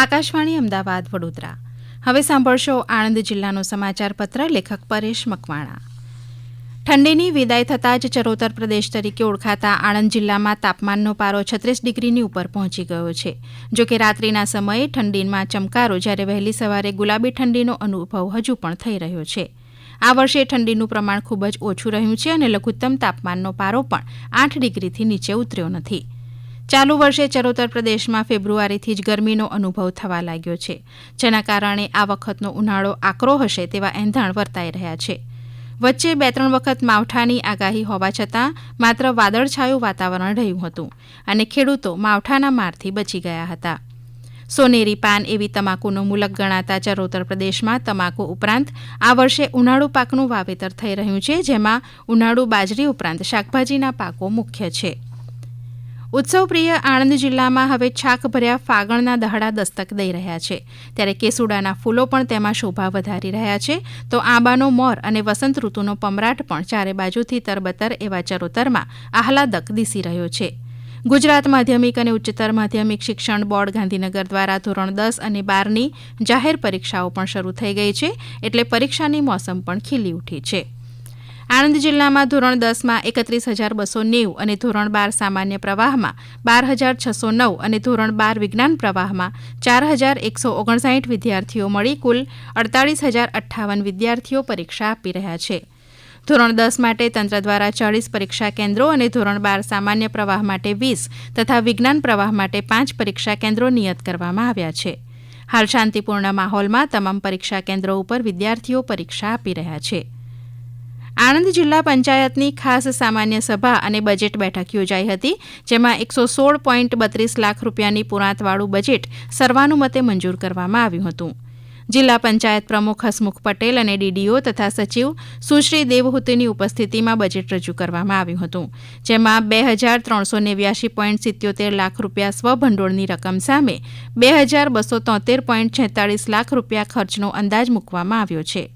આકાશવાણી અમદાવાદ, વડોદરા. હવે સાંભળશો આણંદ જિલ્લાનો સમાચાર પત્ર, લેખક પરેશ મકવાણા. ઠંડીની વિદાય થતાં જ ચરોતર પ્રદેશ તરીકે ઓળખાતા આણંદ જિલ્લામાં તાપમાનનો પારો છત્રીસ ડિગ્રીની ઉપર પહોંચી ગયો છે. જો કે રાત્રિના સમયે ઠંડીમાં ચમકારો જ્યારે વહેલી સવારે ગુલાબી ઠંડીનો અનુભવ હજુ પણ થઈ રહ્યો છે. આ વર્ષે ઠંડીનું પ્રમાણ ખૂબ જ ઓછું રહ્યું છે અને લઘુત્તમ તાપમાનનો પારો પણ આઠ ડિગ્રીથી નીચે ઉતર્યો નથી. ચાલુ વર્ષે ચરોતર પ્રદેશમાં ફેબ્રુઆરીથી જ ગરમીનો અનુભવ થવા લાગ્યો છે. જેના કારણે આ વખતનો ઉનાળો આકરો હશે તેવા એંધાણ વર્તાઈ રહ્યા છે. વચ્ચે બે ત્રણ વખત માવઠાની આગાહી હોવા છતાં માત્ર વાદળછાયું વાતાવરણ રહ્યું હતું અને ખેડૂતો માવઠાના મારથી બચી ગયા હતા. સોનેરી પાન એવી તમાકુનો મુલક ગણાતા ચરોતર પ્રદેશમાં તમાકુ ઉપરાંત આ વર્ષે ઉનાળુ પાકનું વાવેતર થઈ રહ્યું છે, જેમાં ઉનાળુ બાજરી ઉપરાંત શાકભાજીના પાકો મુખ્ય છે. ઉત્સવપ્રિય આણંદ જિલ્લામાં હવે છાકભર્યા ફાગણના દહાડા દસ્તક દઈ રહ્યા છે. ત્યારે કેસુડાના ફૂલો પણ તેમાં શોભા વધારી રહ્યા છે. તો આંબાનો મોર અને વસંત ઋતુનો પમરાટ પણ ચારે બાજુથી તરબતર એવા ચરોતરમાં આહલાદક દિસી રહ્યો છે. ગુજરાત માધ્યમિક અને ઉચ્ચતર માધ્યમિક શિક્ષણ બોર્ડ ગાંધીનગર દ્વારા ધોરણ દસ અને બારની જાહેર પરીક્ષાઓ પણ શરૂ થઈ ગઈ છે. એટલે પરીક્ષાની મોસમ પણ ખીલી ઉઠી છે. આણંદ જિલ્લામાં ધોરણ દસમાં એકત્રીસ હજાર બસો નેવું અને ધોરણ બાર સામાન્ય પ્રવાહમાં બાર હજાર છસો નવ અને ધોરણ બાર વિજ્ઞાન પ્રવાહમાં ચાર હજાર એકસો ઓગણસાઠ વિદ્યાર્થીઓ મળી કુલ અડતાળીસ હજાર અઠ્ઠાવન વિદ્યાર્થીઓ પરીક્ષા આપી રહ્યા છે. ધોરણ દસ માટે તંત્ર દ્વારા ચાળીસ પરીક્ષા કેન્દ્રો અને ધોરણ બાર સામાન્ય પ્રવાહ માટે વીસ તથા વિજ્ઞાન પ્રવાહ માટે પાંચ પરીક્ષા કેન્દ્રો નિયત કરવામાં આવ્યા છે. હાલ શાંતિપૂર્ણ માહોલમાં તમામ પરીક્ષા કેન્દ્રો ઉપર વિદ્યાર્થીઓ પરીક્ષા આપી રહ્યા છે. આણંદ જિલ્લા પંચાયતની ખાસ સામાન્ય સભા અને બજેટ બેઠક યોજાઈ હતી, જેમાં એકસો સોળ પોઈન્ટ બત્રીસ લાખ રૂપિયાની પુરાંતવાળું બજેટ સર્વાનુમતે મંજૂર કરવામાં આવ્યું હતું. જિલ્લા પંચાયત પ્રમુખ હસમુખ પટેલ અને ડીડીઓ તથા સચિવ સુશ્રી દેવહુતીની ઉપસ્થિતિમાં બજેટ રજૂ કરવામાં આવ્યું હતું, જેમાં બે હજાર ત્રણસો નેવ્યાશી પોઈન્ટ સિત્યોતેર લાખ રૂપિયા સ્વભંડોળની રકમ સામે બે હજાર બસો તોતેર પોઈન્ટ છેતાળીસ લાખ રૂપિયા ખર્ચનો અંદાજ મૂકવામાં આવ્યો છે.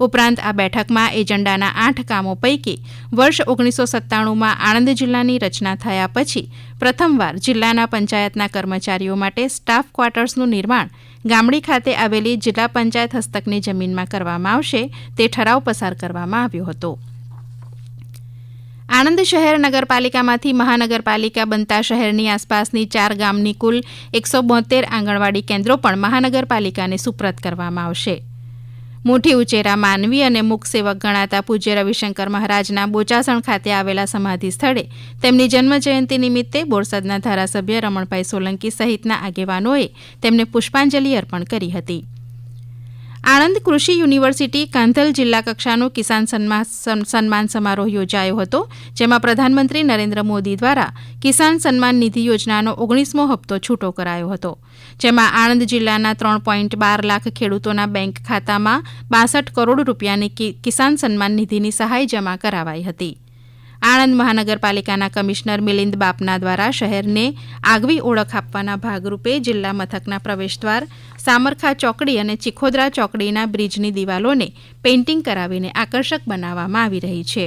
ઉપરાંત આ બેઠકમાં એજન્ડાના આઠ કામો પૈકી વર્ષ ઓગણીસો સત્તાણુંમાં આણંદ જિલ્લાની રચના થયા પછી પ્રથમવાર જિલ્લાના પંચાયતના કર્મચારીઓ માટે સ્ટાફ ક્વાર્ટર્સનું નિર્માણ ગામડી ખાતે આવેલી જિલ્લા પંચાયત હસ્તકની જમીનમાં કરવામાં આવશે તે ઠરાવ પસાર કરવામાં આવ્યો હતો. આણંદ શહેર નગરપાલિકામાંથી મહાનગરપાલિકા બનતા શહેરની આસપાસની ચાર ગામની કુલ એકસો બોતેર આંગણવાડી કેન્દ્રો પણ મહાનગરપાલિકાને સુપ્રત કરવામાં આવશે. મુઠી ઉચેરા માનવી અને મુખસેવક ગણાતા પૂજ્ય રવિશંકર મહારાજના બોચાસણ ખાતે આવેલા સમાધિ સ્થળે તેમની જન્મજયંતિ નિમિત્તે બોરસદના ધારાસભ્ય રમણભાઈ સોલંકી સહિતના આગેવાનોએ તેમને પુષ્પાંજલિ અર્પણ કરી હતી. આણંદ કૃષિ યુનિવર્સિટી કાંધલ જિલ્લા કક્ષાનો કિસાન સન્માન સમારોહ યોજાયો હતો, જેમાં પ્રધાનમંત્રી નરેન્દ્ર મોદી દ્વારા કિસાન સન્માન નિધિ યોજનાનો ઓગણીસમો હપ્તો છૂટો કરાયો હતો, જેમાં આણંદ જિલ્લાના ત્રણ પોઈન્ટ બાર લાખ ખેડૂતોના બેંક ખાતામાં બાસઠ કરોડ રૂપિયાની કિસાન સન્માન નિધિની સહાય જમા કરાવાઈ હતી. આણંદ મહાનગરપાલિકાના કમિશનર મિલિંદ બાપના દ્વારા શહેરને આગવી ઓળખ આપવાના ભાગરૂપે જિલ્લા મથકના પ્રવેશદ્વાર સામરખા ચોકડી અને ચિખોદરા ચોકડીના બ્રિજની દિવાલોને પેઇન્ટિંગ કરાવીને આકર્ષક બનાવવામાં આવી રહી છે.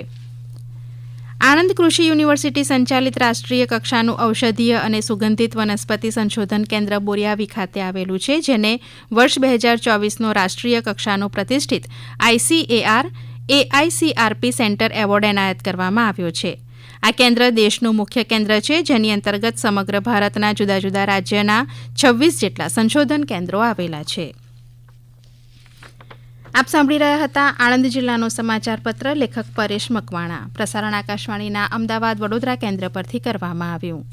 આણંદ કૃષિ યુનિવર્સિટી સંચાલિત રાષ્ટ્રીય કક્ષાનું ઔષધીય અને સુગંધિત વનસ્પતિ સંશોધન કેન્દ્ર બોરિયાવી ખાતે આવેલું છે, જેને વર્ષ બે હજાર ચોવીસનો રાષ્ટ્રીય કક્ષાનો પ્રતિષ્ઠિત આઈસીએઆર એઆઈસીઆરપી સેન્ટર એવોર્ડ એનાયત કરવામાં આવ્યો છે. આ કેન્દ્ર દેશનું મુખ્ય કેન્દ્ર છે, જેની અંતર્ગત સમગ્ર ભારતના જુદા જુદા રાજ્યના છવ્વીસ જેટલા સંશોધન કેન્દ્રો આવેલા છે. આપ સાંભળી રહ્યા હતા આણંદ જિલ્લાનો સમાચાર પત્ર લેખક પરેશ મકવાણા. પ્રસારણ આકાશવાણીના અમદાવાદ વડોદરા કેન્દ્ર પરથી કરવામાં આવ્યું.